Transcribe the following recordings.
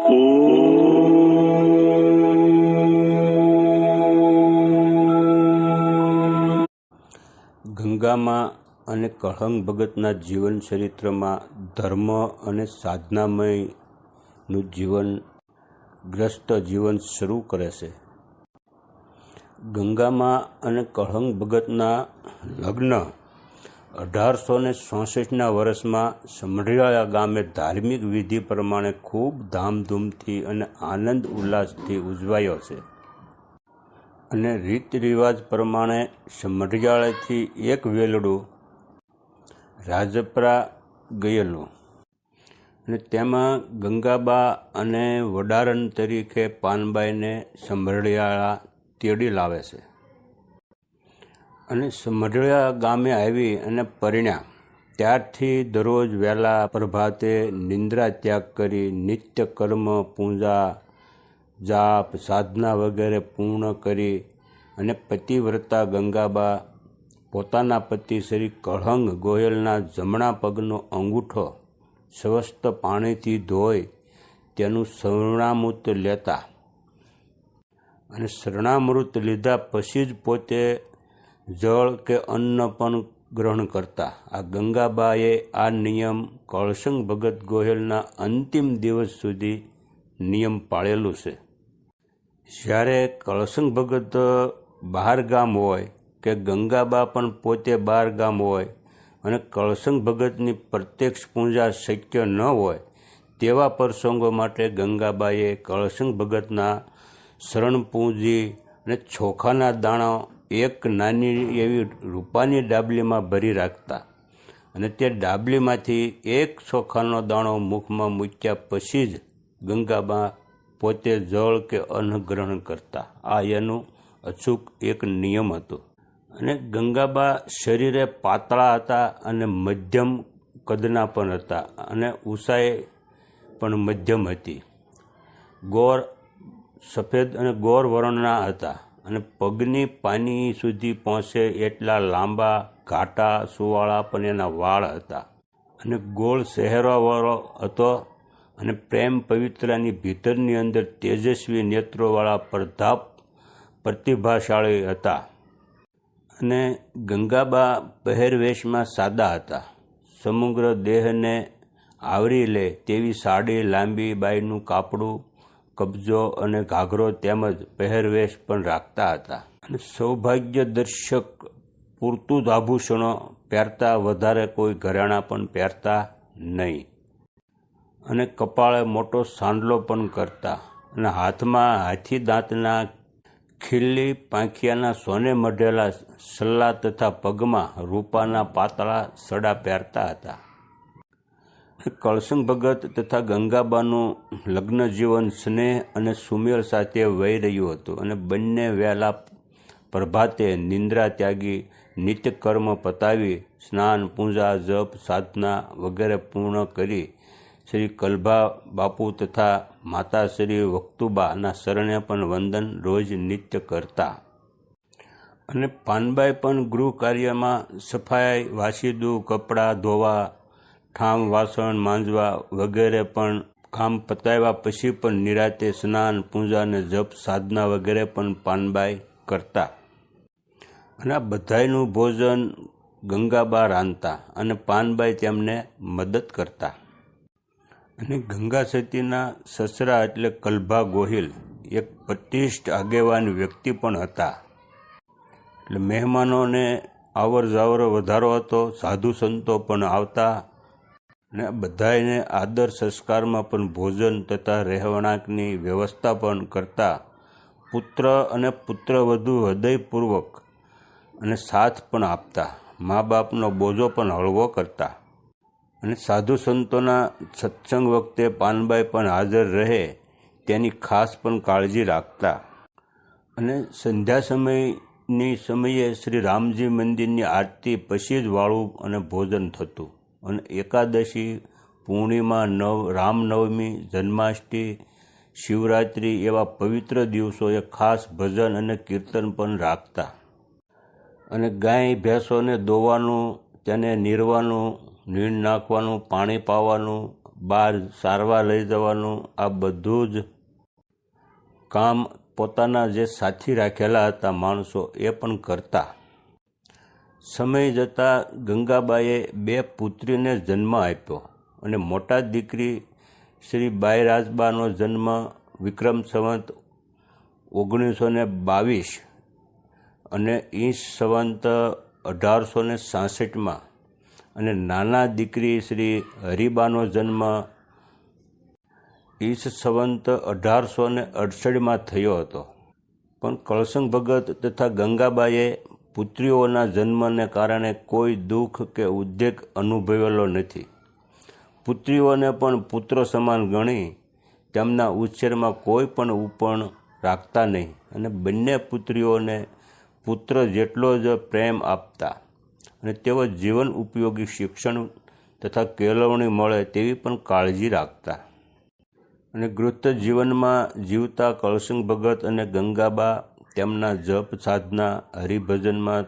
ગંગામાં અને કળહંગ ભગતના જીવન ચરિત્રમાં ધર્મ અને સાધનામયનું જીવન, ગ્રસ્ત જીવન શરૂ કરે છે. ગંગામાં અને કળહંગ ભગતના લગ્ન અઢારસો ને ચોસઠના વર્ષમાં સમઢિયાળા ગામે ધાર્મિક વિધિ પ્રમાણે ખૂબ ધામધૂમથી અને આનંદ ઉલ્લાસથી ઉજવાયો છે. અને રીત રિવાજ પ્રમાણે સમઢિયાળાથી એક વેલડું રાજપરા ગયેલું. અને તેમાં ગંગાબા અને વડારણ તરીકે પાનબાઈને સમઢિયાળા તેડી લાવે છે. અને સમઢિયાળા ગામે આવી અને પરિણ્યા ત્યારથી દરરોજ વહેલા પ્રભાતે નિંદ્રા ત્યાગ કરી, નિત્ય કર્મ, પૂજા, જાપ, સાધના વગેરે પૂર્ણ કરી અને પતિવ્રતા ગંગાબા, પોતાના પતિ શ્રી કળહંગ ગોયલના જમણા પગનો અંગૂઠો સ્વસ્થ પાણીથી ધોઈ તેનું શરણામૃત લેતા અને શરણામૃત લીધા પછી જ પોતે જળ કે અન્ન પણ ગ્રહણ કરતા. આ ગંગાબાએ આ નિયમ કળસંગ ભગત ગોહિલના અંતિમ દિવસ સુધી નિયમ પાળેલું છે. જ્યારે કળસંગ ભગત બહાર ગામ હોય કે ગંગાબા પણ પોતે બહાર ગામ હોય અને કળસંગ ભગતની પ્રત્યક્ષ પૂજા શક્ય ન હોય, તેવા પ્રસંગો માટે ગંગાબાએ કળસંગ ભગતના શરણ પૂંજી અને ચોખાના દાણા એક નાની એવી રૂપાની ડાબલીમાં ભરી રાખતા. અને તે ડાબલીમાંથી એક ચોખાનો દાણો મુખમાં મૂક્યા પછી જ ગંગાબા પોતે જળ કે અન્ન ગ્રહણ કરતા. આ એનું અચૂક એક નિયમ હતો. અને ગંગાબા શરીરે પાતળા હતા અને મધ્યમ કદના પણ હતા અને ઊંચાઈ પણ મધ્યમ હતી. ગોર સફેદ અને ગોર વર્ણના હતા. અને પગની પાની સુધી પહોંચે એટલા લાંબા, ઘાટા, સુવાળા પણ એના વાળ હતા. અને ગોળ શહેરોવાળો હતો અને પ્રેમ પવિત્રાની ભીતરની અંદર તેજસ્વી નેત્રોવાળા પ્રતાપ પ્રતિભાશાળી હતા. અને ગંગાબા પહેરવેશમાં સાદા હતા. સમગ્ર દેહને આવરી લે તેવી સાડી લાંબી બાઈનું કાપડું કબજો અને ઘાઘરો તેમજ પહેરવેશ પણ રાખતા હતા. અને સૌભાગ્ય દર્શક પૂરતું જ આભૂષણો પહેરતા વધારે કોઈ ઘરેણાં પણ પહેરતા નહીં. અને કપાળે મોટો સાંડલો પણ કરતા. અને હાથમાં હાથી દાંતના ખીલ્લી પાંખિયાના સોને મઢેલા સલ્લા તથા પગમાં રૂપાના પાતળા સડા પહેરતા હતા. કળસંગ ભગત તથા ગંગાબાનું લગ્ન જીવન, સ્નેહ અને સુમેળ સાથે વહી રહ્યું હતું અને બંને વહેલા પ્રભાતે નિંદ્રા ત્યાગી નિત્ય કર્મ પતાવી, સ્નાન, પૂજા, જપ, સાધના વગેરે પૂર્ણ કરી શ્રી કલભા બાપુ તથા માતા શ્રી વક્તુબાના શરણે પણ વંદન રોજ નિત્ય કરતા. અને પાનબાઈ પણ ગૃહ કાર્યમાં સફાઈ વાસીદું કપડાં, ધોવા ઠામ વાસણ, માંજવા વગેરે પણ કામ પતાવ્યા પછી પણ નિરાતે સ્નાન, પૂજા અને જપ, સાધના વગેરે પણ પાનબાઈ કરતા. અને આ બધાયનું ભોજન ગંગાબા રાંધતા અને પાનબાઈ તેમને મદદ કરતા. અને ગંગા સતીના સસરા એટલે કલભા ગોહિલ એક પ્રતિષ્ઠ આગેવાન વ્યક્તિ પણ હતા. એટલે મહેમાનોને આવર જાવર વધારો હતો, સાધુ સંતો પણ આવતા અને બધાને આદર સંસ્કારમાં પણ ભોજન તથા રહેણાંકની વ્યવસ્થા પણ કરતા પુત્ર અને પુત્રવધુ હૃદયપૂર્વક અને સાથ પણ આપતા. મા બાપનો બોજો પણ હળવો કરતા. અને સાધુ સંતોના સત્સંગ વખતે પાનબાઈ પણ હાજર રહે તેની ખાસ પણ કાળજી રાખતા. અને સંધ્યા સમયની સમયે શ્રી રામજી મંદિરની આરતી પછી જ વાળું અને ભોજન થતું. અને એકાદશી પૂર્ણિમા નવ, રામનવમી, જન્માષ્ટમી, શિવરાત્રિ એવા પવિત્ર દિવસોએ ખાસ ભજન અને કીર્તન પણ રાખતા. અને ગાય ભેંસોને દોવાનું, તેને નીરવાનું, નીણ નાખવાનું, પાણી પાવાનું, બહાર સારવાર લઈ જવાનું, આ બધું જ કામ પોતાના જે સાથી રાખેલા હતા માણસો એ પણ કરતા. સમય જતાં ગંગાબાએ બે પુત્રીને જન્મ આપ્યો અને મોટા દીકરી શ્રી બાઈ રાજબાનો જન્મ વિક્રમ સંવંત ઓગણીસો ને બાવીસ અને ઈસ સંવંત અઢારસો ને સાસઠમાં અને નાના દીકરી શ્રી હરિબાનો જન્મ ઈસ સંવંત અઢારસો ને અડસઠમાં થયો હતો. પણ કળસંગ ભગત તથા ગંગાબાએ પુત્રીઓના જન્મને કારણે કોઈ દુઃખ કે ઉદ્વેગ અનુભવેલો નથી. પુત્રીઓને પણ પુત્રો સમાન ગણી તેમના ઉછેરમાં કોઈ પણ ઉપણ રાખતા નહીં અને બંને પુત્રીઓને પુત્ર જેટલો જ પ્રેમ આપતા અને તેઓ જીવન ઉપયોગી શિક્ષણ તથા કેળવણી મળે તેવી પણ કાળજી રાખતા. અને ગૃહસ્થ જીવનમાં જીવતા કળસંગ ભગત અને ગંગાબા તેમના જપ સાધના, હરિભજનમાં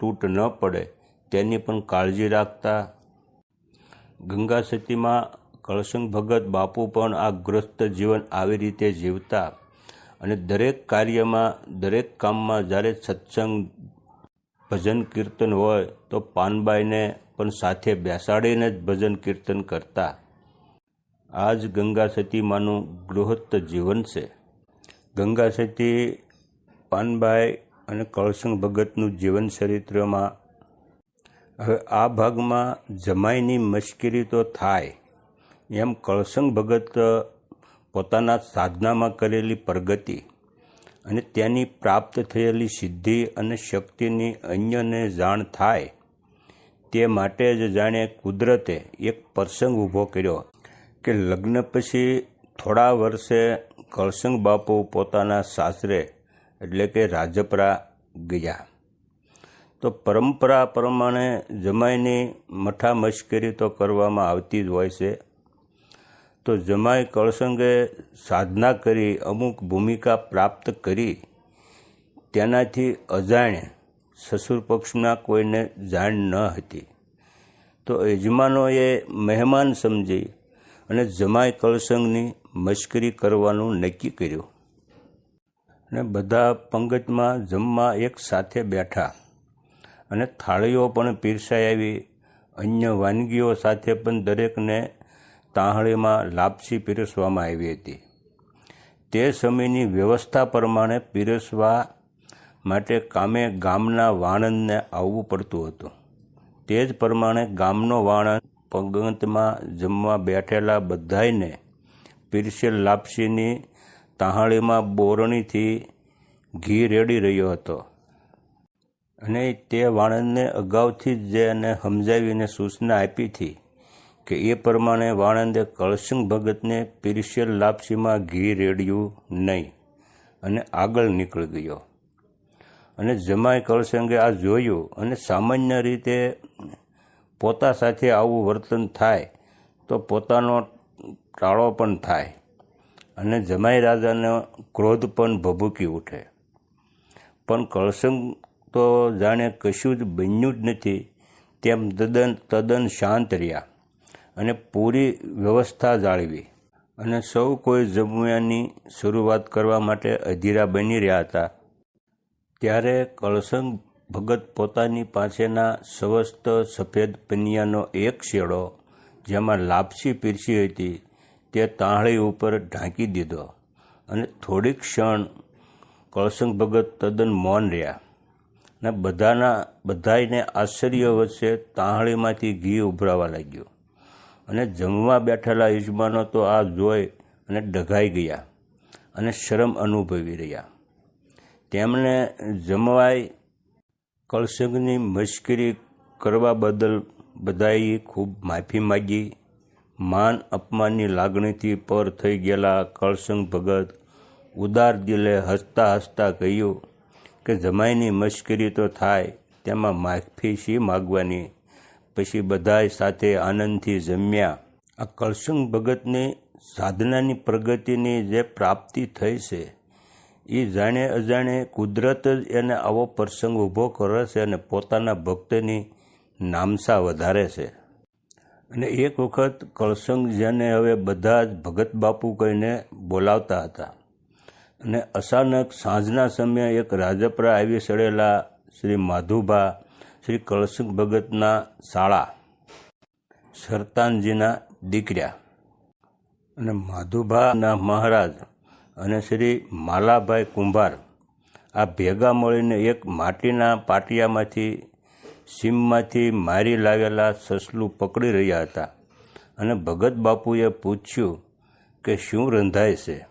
તૂટ ન પડે, તેની પણ કાળજી રાખતા. ગંગા સતીમાં કળસંગ ભગત બાપુ પણ આ ગ્રસ્ત જીવન આવી રીતે જીવતા અને દરેક કાર્યમાં, દરેક કામમાં જ્યારે સત્સંગ, ભજન કીર્તન હોય, તો પાનબાઈને પણ સાથે બેસાડીને જ ભજન કીર્તન કરતા. આ જ ગંગા સતીમાનું ગૃહસ્થ જીવન છે. ગંગા સતી પાનબાઈ અને કળસંગ ભગતનું જીવન ચરિત્રમાં હવે આ ભાગમાં જમાઈની મશ્કરી તો થાય. એમ કળસંગ ભગત પોતાના સાધનામાં કરેલી પ્રગતિ અને તેની પ્રાપ્ત થયેલી સિદ્ધિ અને શક્તિની અન્યને જાણ થાય તે માટે જ જાણે કુદરતે એક પ્રસંગ ઊભો કર્યો કે લગ્ન પછી થોડા વર્ષે કળસંગ બાપુ પોતાના સાસરે એટલે કે રાજપરા ગયા. તો પરંપરા પ્રમાણે જમાઈની મઠા મશ્કરી તો કરવામાં આવતી જ હોય છે. તો જમાઈ કળસંગે સાધના કરી, અમુક ભૂમિકા પ્રાપ્ત કરી, તેનાથી અજાણે સસુર પક્ષના કોઈને જાણ ન હતી. તો યજમાનોએ મહેમાન સમજી અને જમાઈ કળસંગની મશ્કરી કરવાનું નક્કી કર્યું. અને બધા પંગતમાં જમવા એક સાથે બેઠા. અને થાળીઓ પણ પીરસાઈ આવી. અન્ય વાનગીઓ સાથે પણ દરેકને તાહળીમાં લાપસી પીરસવામાં આવી હતી. તે સમયની વ્યવસ્થા પ્રમાણે પીરસવા માટે કામે ગામના વાણંદને આવવું પડતું હતું. તે જ પ્રમાણે ગામનો વાણંદ પંગતમાં જમવા બેઠેલા બધાને પીરસેલ લાપસીની તાહાળીમાં બોરણીથી ઘી રેડી રહ્યો હતો. અને તે વાણંદને અગાઉથી જ જેને સમજાવીને સૂચના આપી હતી કે એ પ્રમાણે વાણંદે કળસિંગ ભગતને પીરસેલ લાપસીમાં ઘી રેડ્યું નહીં અને આગળ નીકળી ગયો. અને જમાઈ કળસંગે આ જોયું અને સામાન્ય રીતે પોતા સાથે આવું વર્તન થાય તો પોતાનો ટાળો પણ થાય. અને જમાઈ રાજાનો ક્રોધ પણ ભભૂકી ઉઠે. પણ કળસંગ તો જાણે કશું જ બન્યું જ નથી, તેમ તદ્દન તદ્દન શાંત રહ્યા અને પૂરી વ્યવસ્થા જાળવી. અને સૌ કોઈ જમવાની શરૂઆત કરવા માટે અધીરા બની રહ્યા હતા. ત્યારે કળસંગ ભગત પોતાની પાસેના સ્વસ્થ સફેદ પનિયાનો એક શેડો, જેમાં લાપસી પીરસી હતી તે તાંહળી ઉપર ઢાંકી દીધો અને થોડીક ક્ષણ કળસંગ ભગત તદ્દન મૌન રહ્યા. અને બધાના બધાને આશ્ચર્ય વચ્ચે તાંહળીમાંથી ઘી ઉભરાવા લાગ્યું. અને જમવા બેઠેલા યજમાનો તો આ જોઈ અને ડઘાઈ ગયા અને શરમ અનુભવી રહ્યા. તેમણે જમવાય કળસંગની મશ્કરી કરવા બદલ બધાએ ખૂબ માફી માગી માન અપમાનની લાગણીથી પર થઈ ગયેલા કળસંગ ભગત ઉદાર દિલે હસતા હસતા કહ્યું કે જમાઈની મશ્કરી તો થાય, તેમાં માફી શી માગવાની? પછી બધાય સાથે આનંદથી જમ્યા. આ કળસંગ ભગતની સાધનાની પ્રગતિની જે પ્રાપ્તિ થઈ છે એ જાણે અજાણે કુદરત જ એને આવો પ્રસંગ ઊભો કરે છે અને પોતાના ભક્તની નામસા વધારે છે. અને એક વખત કળસંગ જેને હવે બધા જ ભગત બાપુ કહીને બોલાવતા હતા. અને અચાનક સાંજના સમયે એક રાજપરા આવી સડેલા શ્રી માધુભા, શ્રી કળસંગ ભગતના શાળા સરતાનજીના દીકર્યા અને માધુભાના મહારાજ અને શ્રી માલાભાઈ કુંભાર આ ભેગા મળીને એક માટીના પાટિયામાંથી સીમમાંથી મારી લાવેલા સસલું પકડી રહ્યા હતા. અને ભગત બાપુએ પૂછ્યું કે શું રંધાય છે?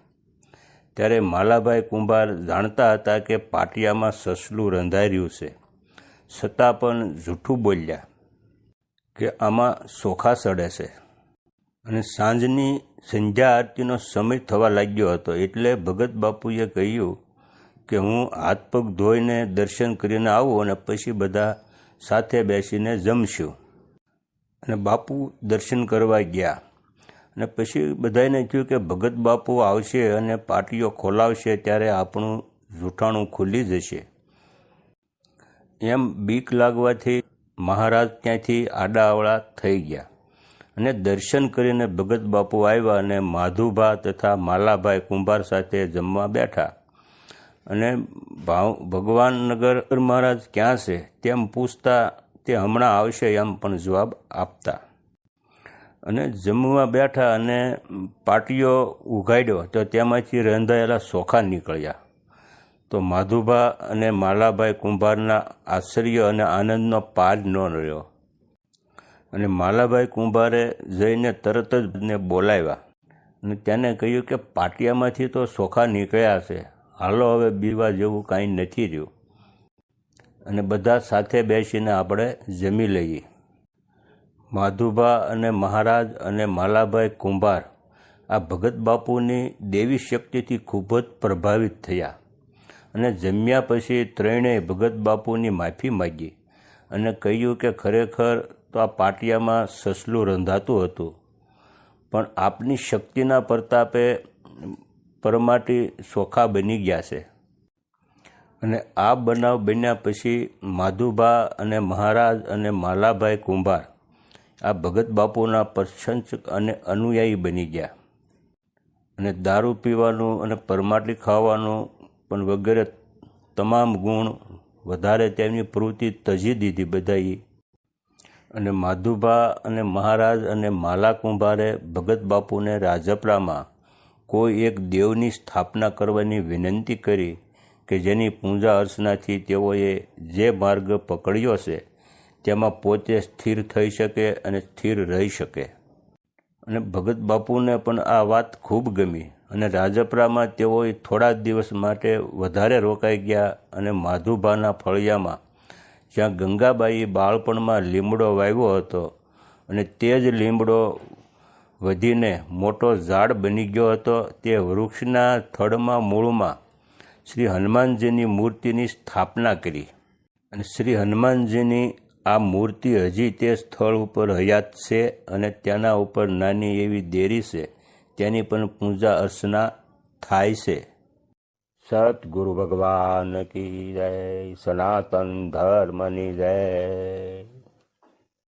ત્યારે માલાભાઈ કુંભાર જાણતા હતા કે પાટિયામાં સસલું રંધાઈ રહ્યું છે. છતાં પણ જૂઠું બોલ્યા કે આમાં સોખા સડે છે. અને સાંજની સંધ્યા આરતીનો સમય થવા લાગ્યો હતો એટલે ભગત બાપુએ કહ્યું કે હું હાથ પગ ધોઈને દર્શન કરીને આવું અને પછી બધા સાથે બેસીને જમશું. અને બાપુ દર્શન કરવા ગયા. અને પછી બધાને કહ્યું કે ભગત બાપુ આવશે અને પાટીઓ ખોલાવશે ત્યારે આપણું જૂઠાણું ખુલી જશે. એમ બીક લાગવાથી મહારાજ ત્યાંથી આડાઅવળા થઈ ગયા. અને દર્શન કરીને ભગત બાપુ આવ્યા અને માધુભા તથા માલાભાઈ કુંભાર સાથે જમવા બેઠા. અને ભાવ ભગવાન નગર મહારાજ ક્યાં છે તેમ પૂછતા તે હમણાં આવશે એમ પણ જવાબ આપતા. અને જમવા બેઠા અને પાટીઓ ઉઘાડ્યો તો તેમાંથી રંધાયેલા ચોખા નીકળ્યા. તો માધુભા અને માલાભાઈ કુંભારના આશ્ચર્ય અને આનંદનો પાર ન રહ્યો. અને માલાભાઈ કુંભારે જઈને તરત જ ને બોલાવ્યા અને તેને કહ્યું કે પાટિયામાંથી તો સોખા નીકળ્યા છે. હાલો હવે બીવા જેવું કાંઈ નથી રહ્યું. અને બધા સાથે બેસીને આપણે જમી લઈએ. માધુભા અને મહારાજ અને માલાભાઈ કુંભાર આ ભગત બાપુની દેવી શક્તિથી ખૂબ જ પ્રભાવિત થયા. અને જમ્યા પછી ત્રણેય ભગત બાપુની માફી માગી. અને કહ્યું કે ખરેખર તો આ પાટિયામાં સસલું રંધાતું હતું. પણ આપની શક્તિના પ્રતાપે પરમાટી સોખા બની ગયા છે. અને આ બનાવ બન્યા પછી માધુભા અને મહારાજ અને માલાભાઈ કુંભાર આ ભગત બાપુના પ્રશંસક અને અનુયાયી બની ગયા. અને દારૂ પીવાનું અને પરમાટી ખાવાનું પણ વગેરે તમામ ગુણ વધારે તેમની પ્રવૃત્તિ તજી દીધી બધાએ. અને માધુભા અને મહારાજ અને માલા કુંભારે ભગત બાપુને રાજપરામાં કોઈ એક દેવની સ્થાપના કરવાની વિનંતી કરી કે જેની પૂજા અર્ચનાથી તેઓએ જે માર્ગ પકડ્યો છે, તેમાં પોતે સ્થિર થઈ શકે અને સ્થિર રહી શકે. અને ભગત બાપુને પણ આ વાત ખૂબ ગમી અને રાજપરામાં તેઓએ થોડા દિવસ માટે વધારે રોકાઈ ગયા અને માધુભાના ફળિયામાં, જ્યાં ગંગાબાઈએ બાળપણમાં લીમડો વાવ્યો હતો અને તે જ લીમડો વધીને મોટો ઝાડ બની ગયો હતો. તે વૃક્ષના થડમાં મૂળમાં શ્રી હનુમાનજીની મૂર્તિની સ્થાપના કરી. અને શ્રી હનુમાનજીની આ મૂર્તિ હજી તે સ્થળ ઉપર હયાત છે અને તેના ઉપર નાની એવી દેરી છે. તેની પણ પૂજા અર્ચના થાય છે. સતગુરુ ભગવાન કી જય, સનાતન ધર્મની જય.